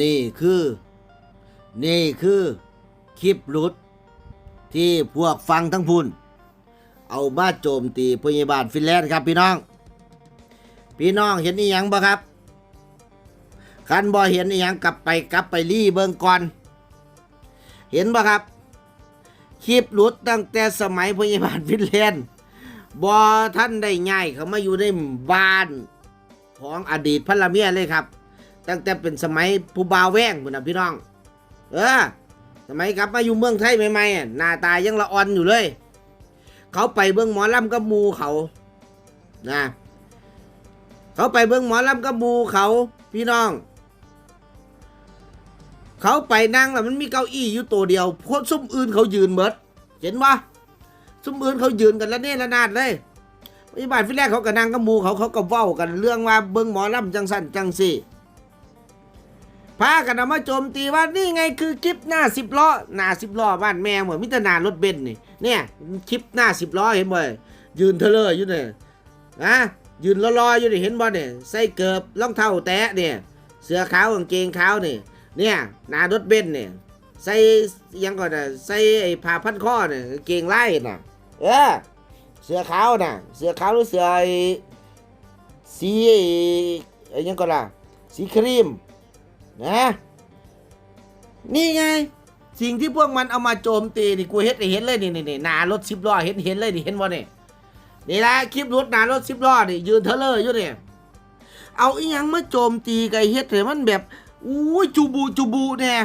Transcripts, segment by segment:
นี่คือ นี่คือคลิปหลุด ที่พวกฟังทั้งพุนเอามาโจมตีพยาบาลฟินแลนด์ครับพี่น้อง พี่น้องเห็นอีหยังบ่ครับคันบ่เห็นอีหยังกลับไปกลับไปรีเบิงก่อน เห็นบ่ครับคลิปหลุดตั้งแต่สมัยพยาบาลฟินแลนด์บ่ท่านได้ง่ายเขามาอยู่ในบ้านของอดีตพลเมียเลยครับ ตั้งแต่เป็นสมัยผู้บ่าวแว่งพุ่นนะพี่น้อง เออ สมัยกลับมาอยู่เมืองไทยใหม่ๆอะหน้าตายังละอ่อนอยู่เลย เขาไปเบิ้องหมอลำกับหมูเขานะเขาไปเบิ้องหมอลำกับหมูเขาพี่น้อง เขาไปนั่งแล้วมันมีเก้าอี้อยู่ตัวเดียวพวกซุ้มอื่นเขายืนเบิดเห็นปะซุ้มอื่นเขายืนกันและเน่ละนาดเลยปฏิบัติฟิแรกเขาก็นั่งกับหมูเขาเขาก็เว้ากันเรื่องว่าเบิ้องหมอลำจังสันจังสี่ พากันเอามาโจมตีว่านี่ไงคือคลิปหน้าสิบล้อหน้าสิบล้อบ้านแม่เหมือนมิตรนารถเบนซ์นี่เนี่ยคลิปหน้าสิบล้อเห็นบ่ยืนเทเลอร์อยู่เนี่ยนะยืนรอๆอยู่นี่เห็นบ่เนี่ยใส่เกิบรองเท้าแตะเนี่ยเสื้อขาวกางเกงขาวนี่เนี่ยหน้ารถเบนซ์เนี่ยใส่ยังก่อนนะใส่ไอ้ผ้าพันคอเนี่ยกางเกงไล่น่ะ เออเสื้อขาวน่ะ เสื้อขาวหรือเสื้อสีไอ้ไอ้หยังก่อนล่ะสีครีม นะนี่ไง สิ่งที่พวกมันเอามาโจมตีนี่กูเห็นเห็นเลยนี่นี่นี่นารถสิบล้อเห็นเห็นเลยนี่เห็นบ่นี่นี่แหละคลิปรถนารถสิบล้อนี่ยืนเทเลอร์อยู่เนี่ยเอาอีหยังมาโจมตีไก่เฮ็ดให้มันแบบอู้จูบูจูบูเนี่ย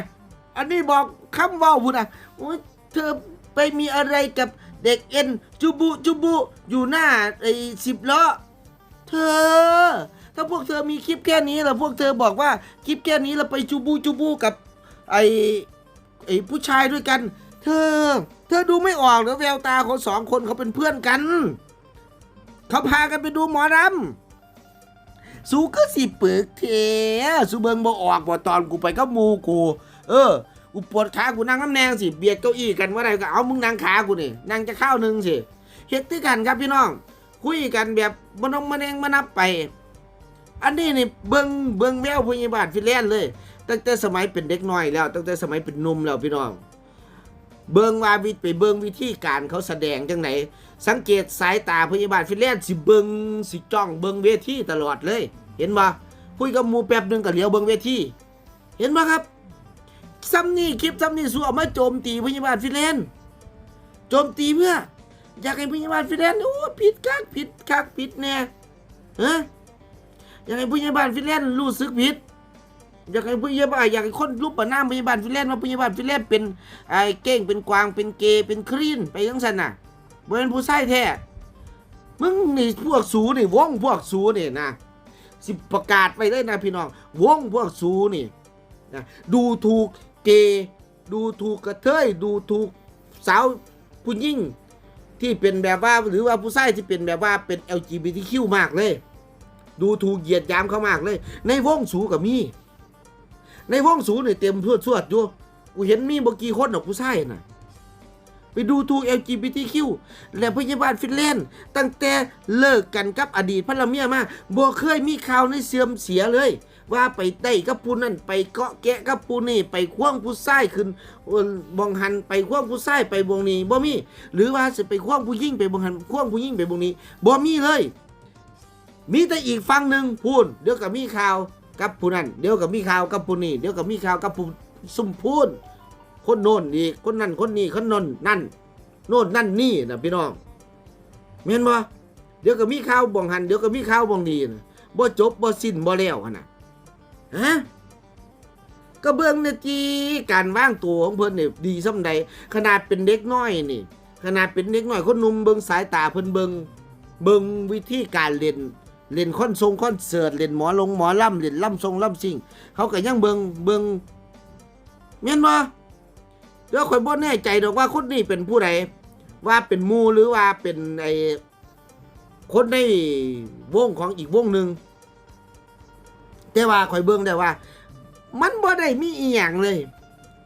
อันนี้บอกคำว่าพูดนะโอ้เธอไปมีอะไรกับเด็กเอ็นจูบูจูบูอยู่หน้าไอ้สิบล้อเธอ ถ้าพวกเธอมีคลิปแค่นี้แล้วพวกเธอบอกว่าคลิปแค่นี้เราไปจูบูจูบูกับไอ้ไอผู้ชายด้วยกัน เธอ เธอดูไม่ออกหรือแววตาของสองคนเขาเป็นเพื่อนกัน เขาพากันไปดูหมอรำสูก็สิปึกเทสูเบิงบ่ออกบ่ตอนกูไปกับหมูกู เออกูปวดขากูนั่งน้ำแนงสิเบียดเก้าอี้กันว่าไรก็เอามึงนั่งขากูนี่นั่งจะเข้าวหนึ่งสิเฮ็ดด้วยกันครับพี่น้อง คุยกันแบบบนมมะเนงมานับไป อันนี้นี่เบิงเบิงแววพยาบาลฟินแลนด์เลย ตั้งแต่สมัยเป็นเด็กน้อยแล้ว ตั้งแต่สมัยเป็นนุ่มแล้วพี่น้อง เบิงว่าวิไปเบิงวิธีการเขาแสดงจังไหน สังเกตสายตาพยาบาลฟินแลนด์สิเบิงสิจ้องเบิงเวทีตลอดเลย เห็นบ่คุยกับมูแป๊บหนึงก็เหลียวเบิงเวทีเห็นบ่ครับซ้ำนี่คลิปซ้ำนี่สู้เอามาโจมตีพยาบาลฟินแลนด์โจมตีเพื่ออยากให้พยาบาลฟินแลนด์โอ้ผิดคักผิดคักผิดแน่ฮะ อยากให้พยาบาลฟินแลนด์รู้สึกผิดอยากให้พยาบาลอยากให้คนรูปประนามพยาบาลฟินแลนด์ว่าพยาบาลฟินแลนด์เป็นไอ้เก้งเป็นกวางเป็นเกย์เป็นครีนไปยังสันน่ะบ่เป็นผู้ชายแท้มึงนี่พวกสูนี่วงพวกสูนี่นะสิประกาศไปเลยนะพี่น้องวงพวกสูนี่นะดูถูกเกย์ดูถูกกระเทยดูถูกสาวผู้หญิงที่เป็นแบบว่าหรือว่าผู้ชายที่เป็นแบบว่าเป็น LGBTQ มากเลย ดูถูกเหยียดยามเขามากเลย ในวงสูกับมี ในวงสูเนี่ยเต็มทั่วทั่วๆอยู่กูเห็นมีบกี่คนหรอกผู้ชายน่ะ ไปดูถูก LGBTQ และพยาบาลฟินแลนด์ตั้งแต่เลิกกันกับอดีตภรรเมียมาบ่เคยมีข่าวในเสื่อมเสียเลย ว่าไปได้กับผู้นั่นไปเกาะแกะกับผู้นี่ไปคว้างผู้ชายขึ้นบองหันไปคว้างผู้ชายไปบงนี้บ่มี หรือว่าจะไปคว้างผู้ยิ่งไปบงหันคว้างผู้ยิ่งไปบงนี้บ่มีเลย มีแต่อีกฝั่งหนึ่งพูนเดี๋ยวกับมีข่าวกับผู้นั้นเดี๋ยวกับมีข่าวกับผู้นี้เดี๋ยวกับมีข่าวกับผู้ซุ่มพูนคนโน่นอีกคนนั่นคนนี้คนนนนั่นโน่นนั่นนี่นะพี่น้องเห็นบ่เดี๋ยวก็มีข่าวบ่องหันเดี๋ยวก็มีข่าวบ่องนี้นะบ่จบบ่สิ้นบ่แล้วหั่นน่ะฮะก็เบิ่งเนี่ยจีการวางตัวของเพิ่นนี่ดีส่ำใดขนาดเป็นเด็กน้อยนี่ ขนาดเป็นเด็กน้อยคนหนุ่มเบิ่งสายตาเพิ่นเบิ่งเบิ่งวิธีการเล่น เล่นคอนทรงคอนเสิร์ตเล่นหมอลงหมอลำเล่นลำทรงลำซิงเขาก็ยังเบิงเบิงเมียนบ่เดี๋ยวข่อยบ่แน่ใจดอกว่าคนนี้เป็นผู้ใดว่าเป็นมูหรือว่าเป็นไอ้คนในวงของอีกวงหนึ่งแต่ว่าข่อยเบิ่งได้ว่า มันบ่ได้มีอีหยังเลย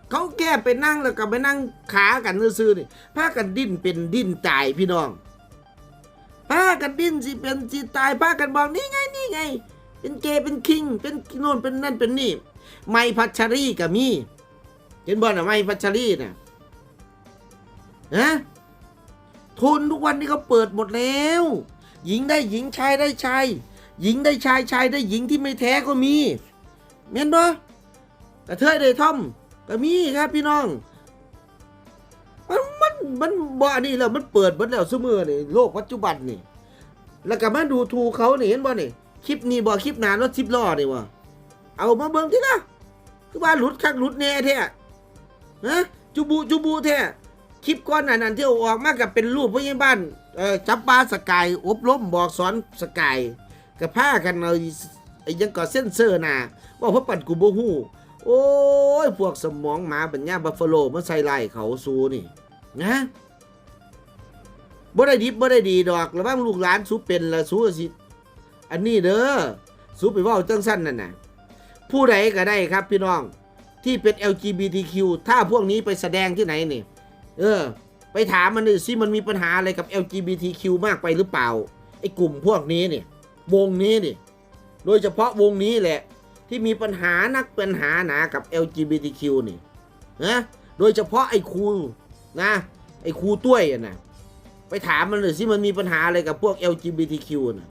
เขาแค่ไปนั่งแล้วก็ไปนั่งขากันซื่อๆนี่พากันดิ้นเป็นดิ้นตายพี่น้อง พากันดิ้นสิเป็นสิตายพากันบอกนี่ไงนี่ไง เป็นเกย์เป็นคิง เป็นโน่นเป็นนั่นเป็นนี่ ไม้พัชรีก็มีเห็นบ่น่ะไม้พัชรีน่ะนะทุนทุกวันนี้เขาเปิดหมดแล้ว หญิงได้หญิงชายได้ชายหญิงได้ชายชายได้หญิงที่ไม่แท้ก็มีเห็นบ่กระเทยได้ท่อมก็มีครับพี่น้อง มันบ่อันนี้แล้วมันเปิดหมดแล้วซุมือนี่โลกปัจจุบันนี่ แล้วก็มาดูถูกเขานี่เห็นบ่นี่คลิปนี้บ่คลิปนานรถสิบล้อนี่วะเอามาเบิ่งที่ละคือว่าหลุดคักหลุดแน่แท้ฮะจุบุจุบุแท้คลิปก้อนหนั้นที่ออกมากับเป็นรูปพยาบ้านเอ่อจับปลาสกายอบรมบอกสอนสกายกับผ้ากันเอาไอ้ยังก่อเส้นเซอร์น่ะว่าเพราะปั่นกูบ่ฮู้โอ้ย พวกสมองหมาปัญญาบัฟฟาโลมันใส่ไล่เขาซูนี่ นะบ่ได้ดิบบ่ได้ดีดอกระวังลูกหลานสูเป็นละสูสิ อันนี้เด้อสูไปว่าจังสั้นนั่นน่ะผู้ใดก็ได้ครับพี่น้องที่เป็น LGBTQ ถ้าพวกนี้ไปแสดงที่ไหนนี่ เออ ไปถามมันดิสิมันมีปัญหาอะไรกับ LGBTQ มากไปหรือเปล่าไอ้กลุ่มพวกนี้นี่วงนี้นี่โดยเฉพาะวงนี้แหละ ที่มีปัญหานักปัญหาหนากับ LGBTQ นี่นะโดยเฉพาะไอ้ครู นะ ไอ้ครูต้วยอะนะไปถามมันเลยสิมันมีปัญหาอะไรกับพวก LGBTQ นะ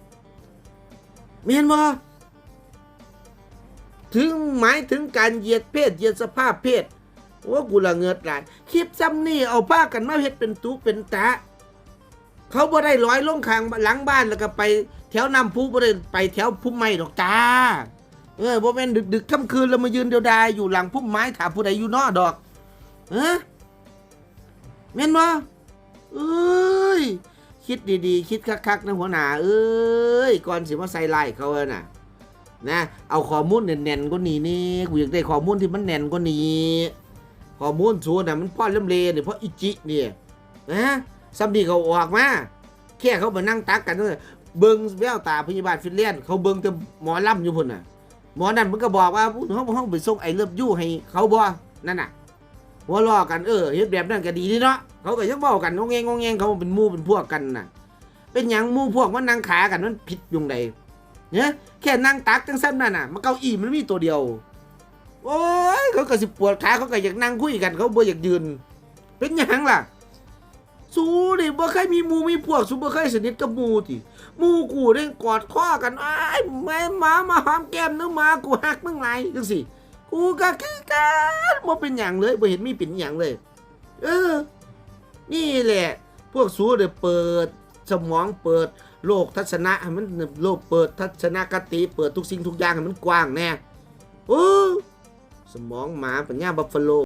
ม่เห็นบ่ถึงหมายถึงการเหยียดเพศเหยียดสภาพเพศว่ากูละเงิดหลายคลิปซ้ำนี่เอาผ้ากันมาเฮ็ดเป็นตุเป็นตะ เขาบ่ได้ร้อยลงคางหลังบ้านแล้วก็ไปแถวน้ำพุบ่ได้ไปแถวพุ่มไม้ดอกจ้าเออบ่แม่นดึกๆค่ำคืนแล้วมายืนเดียวดายอยู่หลังพุ่มไม้ถามผู้ใดอยู่นอดอก เออ แม่นบ่เอ้ย คิดดีๆ คิดคักๆนะหัวหน้าเอ้ย ก่อนสิมาใส่ไล่เขาอะน่ะ นะ เอาข้อมูลแน่นๆกว่านี้นี่กูอยากได้ข้อมูลที่มันแน่นกว่านี้ข้อมูลสูน่ะมันพ่อเล่มเลเนี่ยเพราะอิจิเนี่ยนะซัมดีเขาออกมาแค่เขามานั่งตักกันเลยเบิ้งแววตาพยาบาลฟินแลนด์เขาเบิ้งแต่หมอลำอยู่พุ่นน่ะ หมอนั่นมันก็บอกว่าห้องห้องไปส่งไอ้เลิฟยู่ให้เขาบ่นั่นน่ะ หัวล้อกันเออเฮ็ดแบบนั้นก็ดีนี่เนาะเขาก็ยังบอกกันงงแงงงแงงเขาเป็นมู่เป็นพวกกันน่ะ เป็นหยังมู่พวกมันนั่งขากันมันผิดยุงใดเนี่ยแค่นั่งตักจังซั่นนั่นน่ะมันเก้าอี้มันมีตัวเดียว โอ้ยเขาก็สิปวดขาเขาก็อยากนั่งคุยกัน เขาบ่อยากยืน เป็นหยังล่ะสู้ดิบ่เคยมีมู่มีพวกสู้บ่เคยสนิทกับมู่ติมู่กูเด้กอดคอกันไอ้แม่หมามาหอมแก้มนึกมากูหักมึงไงจังสิ กูก็คือกันบ่เป็นอย่างเลยบ่เห็นมีเป็นอย่างเลย เออ นี่แหละ พวกสูเดี๋ยเปิด สมองเปิด โลกทัศนะให้มันโลกเปิดทัศนคติ เปิดทุกสิ่งทุกอย่างให้มันกว้างแน่โอ้สมองหมาปัญญาบัฟฟาโล